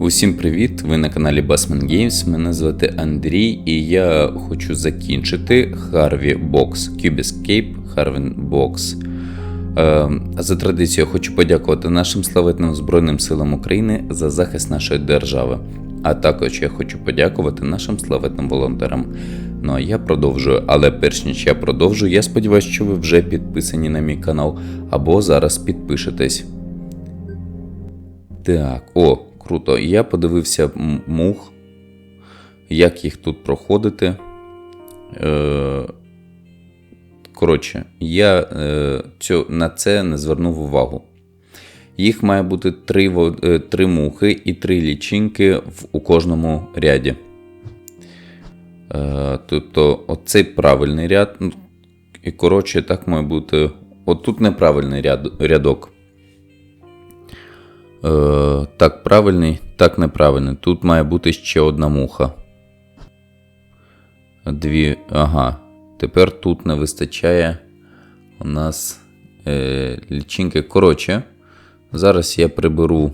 Усім привіт! Ви на каналі Bassman Games. Мене звати Андрій, і я хочу закінчити Harvey Box Cubescape Harvey Box. Е, за традицією, хочу подякувати нашим славетним Збройним силам України за захист нашої держави. А також я хочу подякувати нашим славетним волонтерам. Ну а я продовжую, але перш ніж я продовжую, я сподіваюся, що ви вже підписані на мій канал або зараз підпишетесь. Так, о, круто. Я подивився мух, як їх тут проходити. Е, коротше, я е, цю, на це не звернув увагу. Їх має бути три, е, три мухи і три лічинки в, у кожному ряді. Е, тобто, оцей правильний ряд. ну, І коротше, так має бути. Отут неправильний ряд, рядок. Е, так, правильний, так неправильний. Тут має бути ще одна муха. Дві. Ага. Тепер тут не вистачає у нас е, лічинки. Коротше, зараз я приберу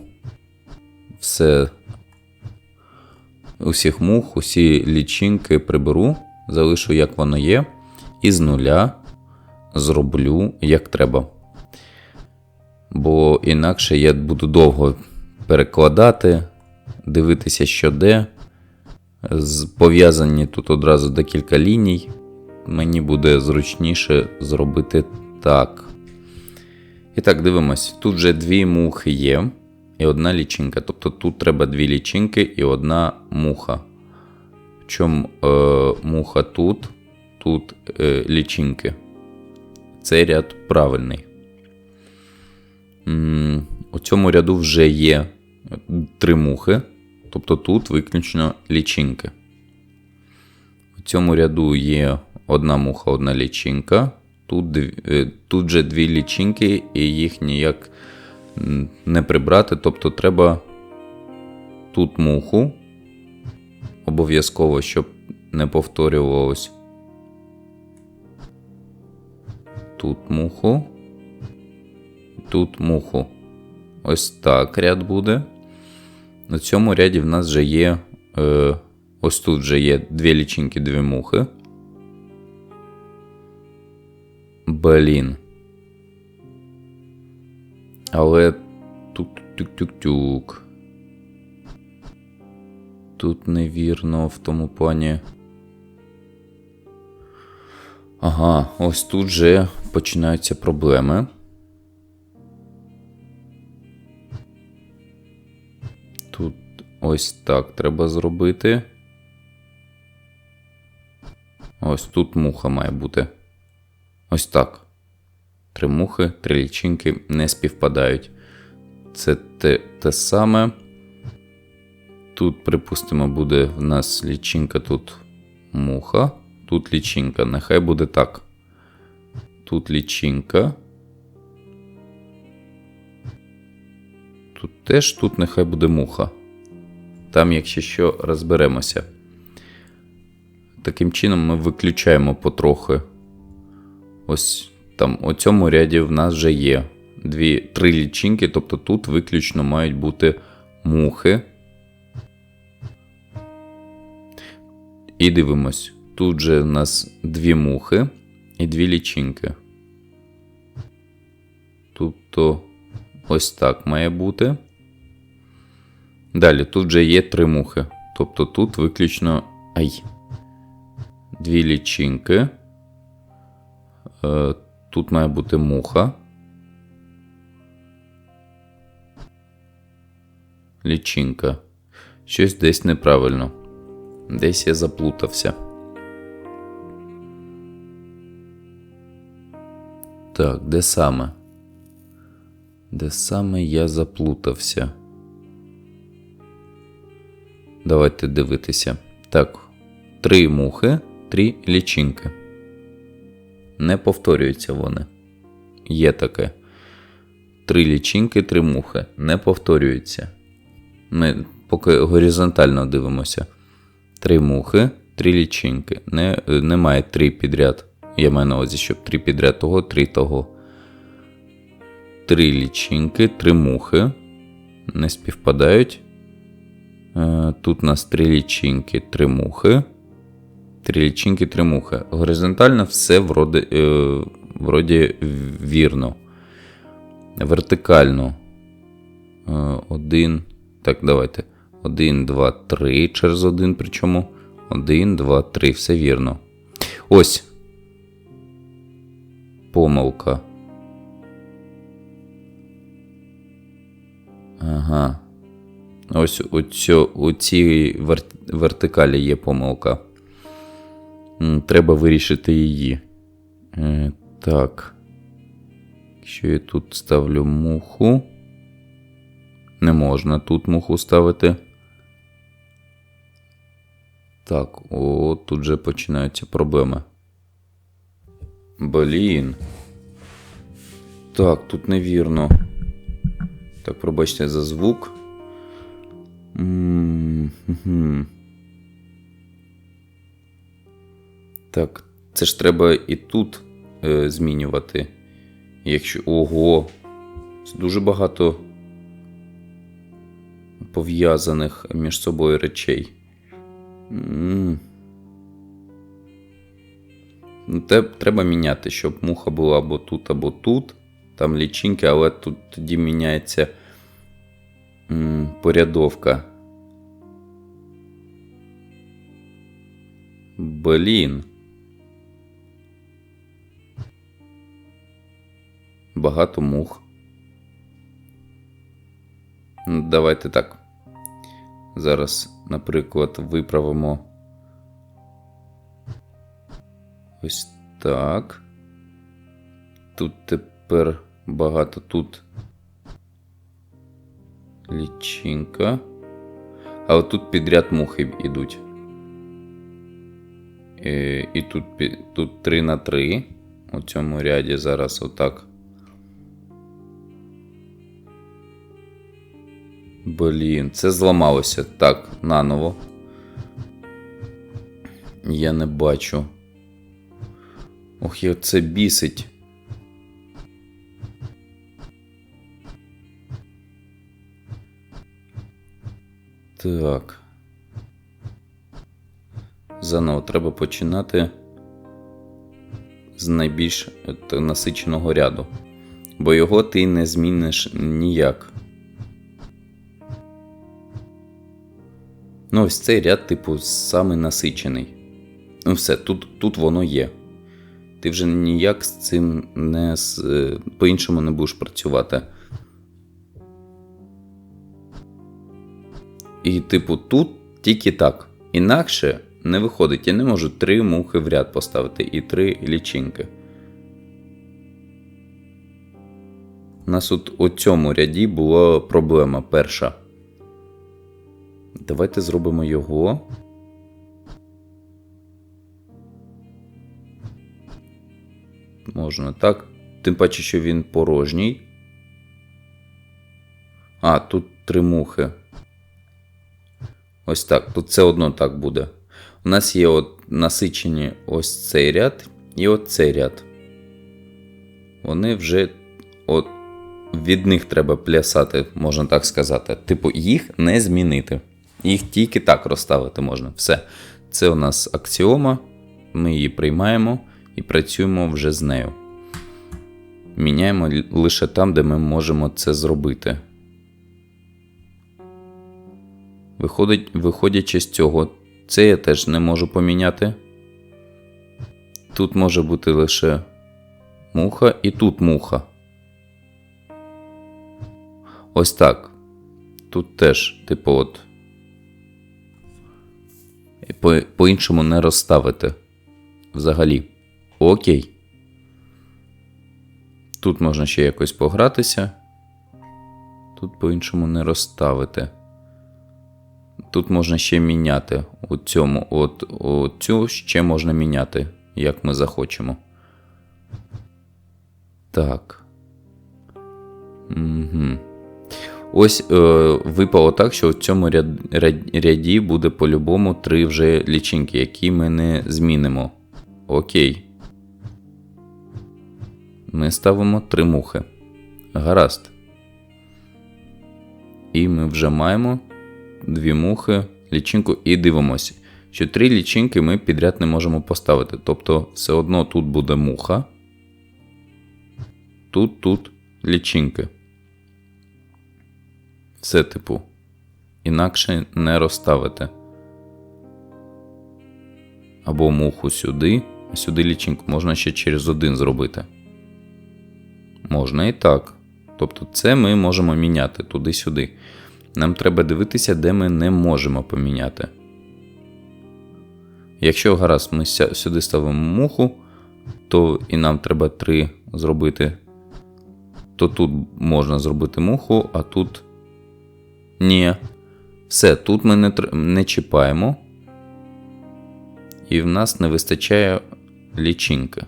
все. Усіх мух, усі лічинки приберу, залишу як воно є. І з нуля зроблю як треба бо інакше я буду довго перекладати, дивитися, що де. Пов'язані тут одразу декілька ліній. Мені буде зручніше зробити так. І так, дивимось. Тут вже дві мухи є і одна лічинка. Тобто тут треба дві лічинки і одна муха. Чому е, муха тут, тут е, лічинки. Цей ряд правильний. М, У цьому ряду вже є три мухи, тобто тут виключно лічинки. У цьому ряду є одна муха, одна лічинка. Тут, е, тут же дві лічинки, і їх ніяк не прибрати. Тобто треба тут муху. Обов'язково, щоб не повторювалось. Тут муху тут муху. Ось так ряд буде. На цьому ряді в нас вже є. Е, ось тут вже є дві лічинки, дві мухи. Блін. Але тут тюк-тюк-тюк. Тут невірно в тому плані. Ага, ось тут вже починаються проблеми. Тут ось так треба зробити. Ось тут муха має бути. Ось так. Три мухи, три лічинки не співпадають. Це те, те саме. Тут, припустимо, буде в нас лічинка, тут муха, тут лічинка. Нехай буде так. Тут лічинка. Тут теж тут нехай буде муха. Там, якщо що, розберемося. Таким чином ми виключаємо потрохи. Ось там у цьому ряді в нас вже є дві, три лічинки, тобто тут виключно мають бути мухи. І дивимось. Тут же в нас дві мухи і дві лічинки. Тобто ось так має бути. Далі тут вже є три мухи. Тобто тут виключно. Ай. Дві лічинки. Тут має бути муха. Лічинка. Щось десь неправильно. Десь я заплутався. Так, де саме? Де саме я заплутався? Давайте дивитися. Так, три мухи, три лічинки. Не повторюються вони. Є таке. Три лічинки, три мухи. Не повторюються. Ми поки горизонтально дивимося. Три мухи, три лічинки. Не, немає три підряд. Я маю на увазі, щоб три підряд того, три того. три лічинки, три мухи. Не співпадають. Е, Тут у нас три лічинки, три мухи. Три лічинки, три мухи. Горизонтально все вроді, е, вроді вірно. Вертикально. Е, Один. Так, давайте. Один, два, три через один, причому. Один, два, три. Все вірно. Ось. Помилка. Ага. Ось у, цьо, у цій вер, вертикалі є помилка. М, Треба вирішити її. Е, так. Якщо я тут ставлю муху. Не можна тут муху ставити. Так, о, тут вже починаються проблеми. Блін. Так, тут невірно. Так, пробачте за звук. М, мгм. Так, це ж треба і тут е, змінювати. Якщо. Ого. Це дуже багато пов'язаних між собою речей. М. Ну, те, треба міняти, щоб муха була або тут, або тут. Там лічинки, але тут тоді міняється м, порядовка. Блін. Багато мух. Ну, Давайте так. Зараз, наприклад, виправимо. Ось так. Тут тепер багато тут лічинка. А тут підряд мухи йдуть. І, і тут, тут 3 на 3. У цьому ряді зараз отак. Блін, це зламалося. Так, наново. Я не бачу. Ох, як це бісить. Так. Заново треба починати з найбільш е, насиченого ряду. Бо його ти не зміниш ніяк. Ну, ось цей ряд, типу, самий насичений. Ну, все, тут, тут воно є. Ти вже ніяк з цим не е, по-іншому не будеш працювати. І, типу, тут тільки так. Інакше не виходить. Я не можу три мухи в ряд поставити і три лічинки. У нас от у цьому ряді була проблема перша. Давайте зробимо його. Можна так. Тим паче, що він порожній. А, тут три мухи. Ось так. Тут все одно так буде. У нас є от насичені ось цей ряд і от цей ряд. Вони вже от від них треба плясати, можна так сказати. Типу, їх не змінити. Їх тільки так розставити можна. Все. Це у нас аксіома. Ми її приймаємо і працюємо вже з нею. Міняємо лише там, де ми можемо це зробити. Виходить, виходячи з цього, це я теж не можу поміняти. Тут може бути лише муха і тут муха. Ось так. Тут теж, типу, от. По-іншому не розставити. Взагалі. Окей. Тут можна ще якось погратися. Тут по-іншому не розставити. Тут можна ще міняти. У цьому, от, цю ще можна міняти, як ми захочемо. Так. Угу. Ось е, випало так, що в цьому ряд, ряд, ряді буде по-любому три вже лічинки, які ми не змінимо. Окей. Ми ставимо три мухи. Гаразд. І ми вже маємо дві мухи, лічинку і дивимося, що три лічинки ми підряд не можемо поставити. Тобто, все одно тут буде муха. Тут, тут лічинки. Все типу. Інакше не розставити. Або муху сюди, а сюди лічинку. Можна ще через один зробити. Можна і так. Тобто це ми можемо міняти туди-сюди. Нам треба дивитися, де ми не можемо поміняти. Якщо гаразд, ми сюди ставимо муху, то і нам треба 3 зробити. То тут можна зробити муху, а тут. Ні. Все, тут ми не, не чіпаємо. І в нас не вистачає лічинки.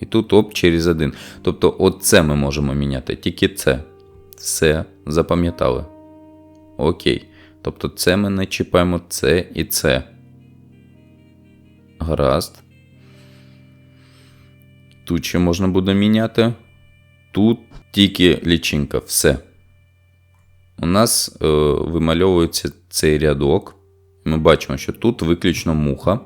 І тут оп через один. Тобто, оце ми можемо міняти, тільки це. Все запам'ятали. Окей. Тобто, це ми не чіпаємо це і це. Гаразд. Тут ще можна буде міняти. Тут тільки лічинка. Все. У нас е, вимальовується цей рядок. Ми бачимо, що тут виключно муха.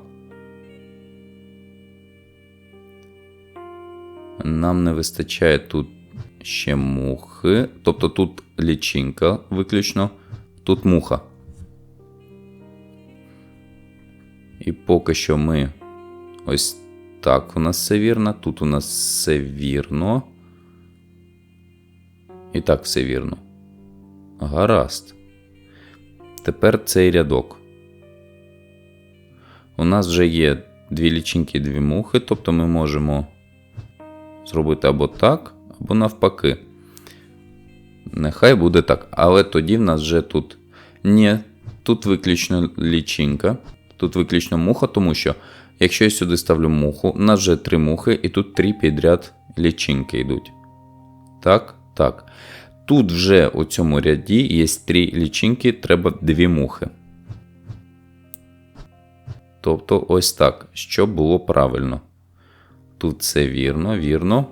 Нам не вистачає тут ще мухи. Тобто тут лічинка виключно, тут муха. І поки що ми ось так у нас все вірно. Тут у нас все вірно. І так все вірно. Гаразд. Тепер цей рядок. У нас вже є дві лічинки дві мухи, тобто ми можемо зробити або так, або навпаки. Нехай буде так. Але тоді в нас вже тут. Ні, тут виключно лічинка, тут виключно муха, тому що якщо я сюди ставлю муху, у нас вже три мухи, і тут три підряд лічинки йдуть. Так, так. Тут вже у цьому ряді є три лічинки, треба дві мухи. Тобто ось так, щоб було правильно. Тут все вірно, вірно.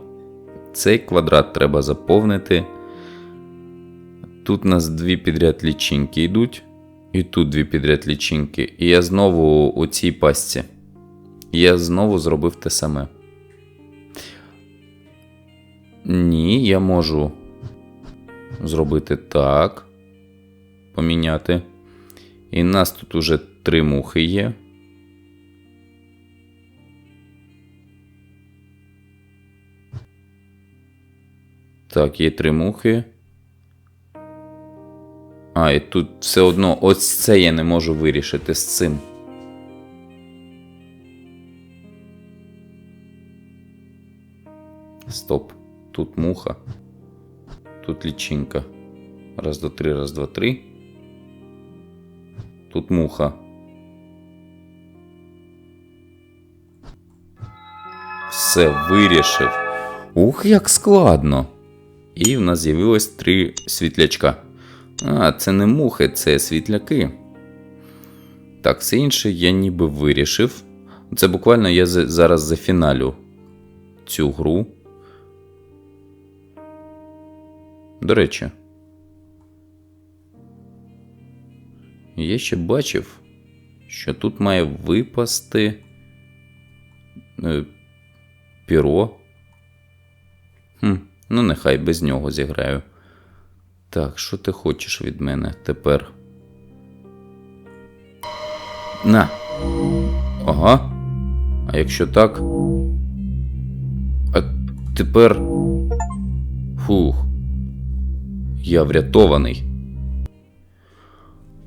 Цей квадрат треба заповнити. Тут у нас дві підряд лічинки йдуть. І тут дві підряд лічинки. І я знову у цій пастці. Я знову зробив те саме. Ні, я можу зробити так. Поміняти. І нас тут уже три мухи є. Так, є три мухи. А, і тут все одно ось це я не можу вирішити з цим. Стоп. Тут муха. Тут лічинка. Раз, два, три, раз, два, три. Тут муха. Все вирішив. Ух, як складно. І в нас з'явилось три світлячка. А, це не мухи, це світляки. Так, все інше я ніби вирішив. Це буквально я зараз зафіналю цю гру. До речі. Я ще бачив, що тут має випасти е, піро. Хм, ну нехай без нього зіграю. Так, що ти хочеш від мене тепер? На. Ага. А якщо так. А тепер. Фух. Я врятований.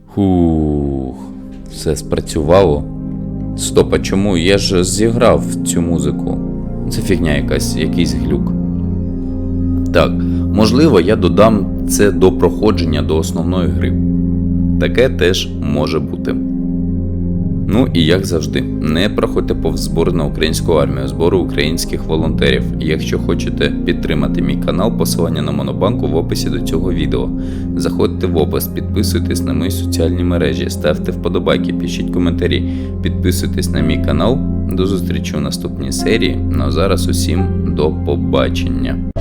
Хух, Все спрацювало. Стоп, а чому? Я ж зіграв цю музику. Це фігня якась, якийсь глюк. Так, можливо, я додам це до проходження до основної гри. Таке теж може бути. Ну і як завжди, не проходьте повз збори на українську армію, збори українських волонтерів. Якщо хочете підтримати мій канал, посилання на Монобанку в описі до цього відео. Заходьте в опис, підписуйтесь на мої соціальні мережі, ставте вподобайки, пишіть коментарі, підписуйтесь на мій канал. До зустрічі у наступній серії. Ну а зараз усім до побачення.